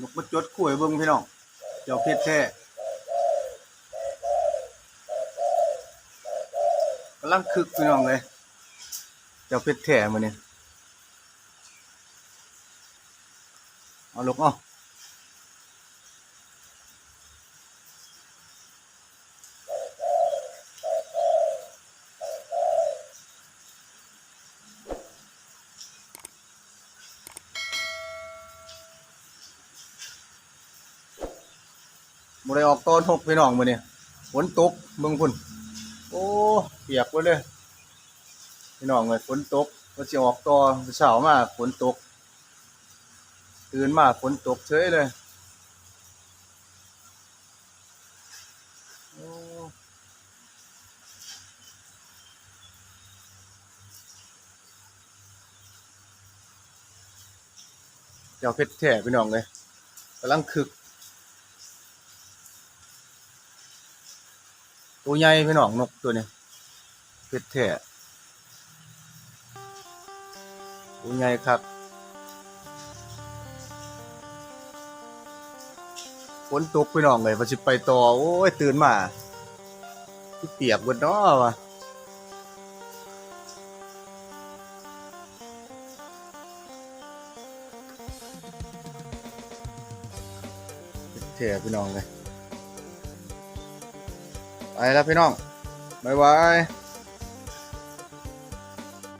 นกมาจดคุยเบิ้งพี่น้อง เจ้าเพชรแท้กำลังคึกพี่น้องเลย เจ้าเพชรแท้มาเนี้เอาลูกเอา บ่ได้ออกตอนหกพี่น้องมื้อนี้ฝนตกเบิ่งพุ่นโอ้เปียกหมดเลย พี่น้องเอ้ยฝนตกว่าสิออกต่อเช้ามาฝนตก ตื่นมาฝนตกเฉยเลยโอ้เจ้าเพชรแท้พี่น้องเลยกำลังคึก ตัวใหญ่พี่น้องนกตัวนี้เพชรแท้ตัวใหญ่ครับฝนตกพี่น้องเลยว่าสิไปต่อโอ้ยตื่นมาคือเปียกเบิดเนาะวะเพชรแท้พี่น้องเลย ไปแล้วพี่น้องบ๊ายบาย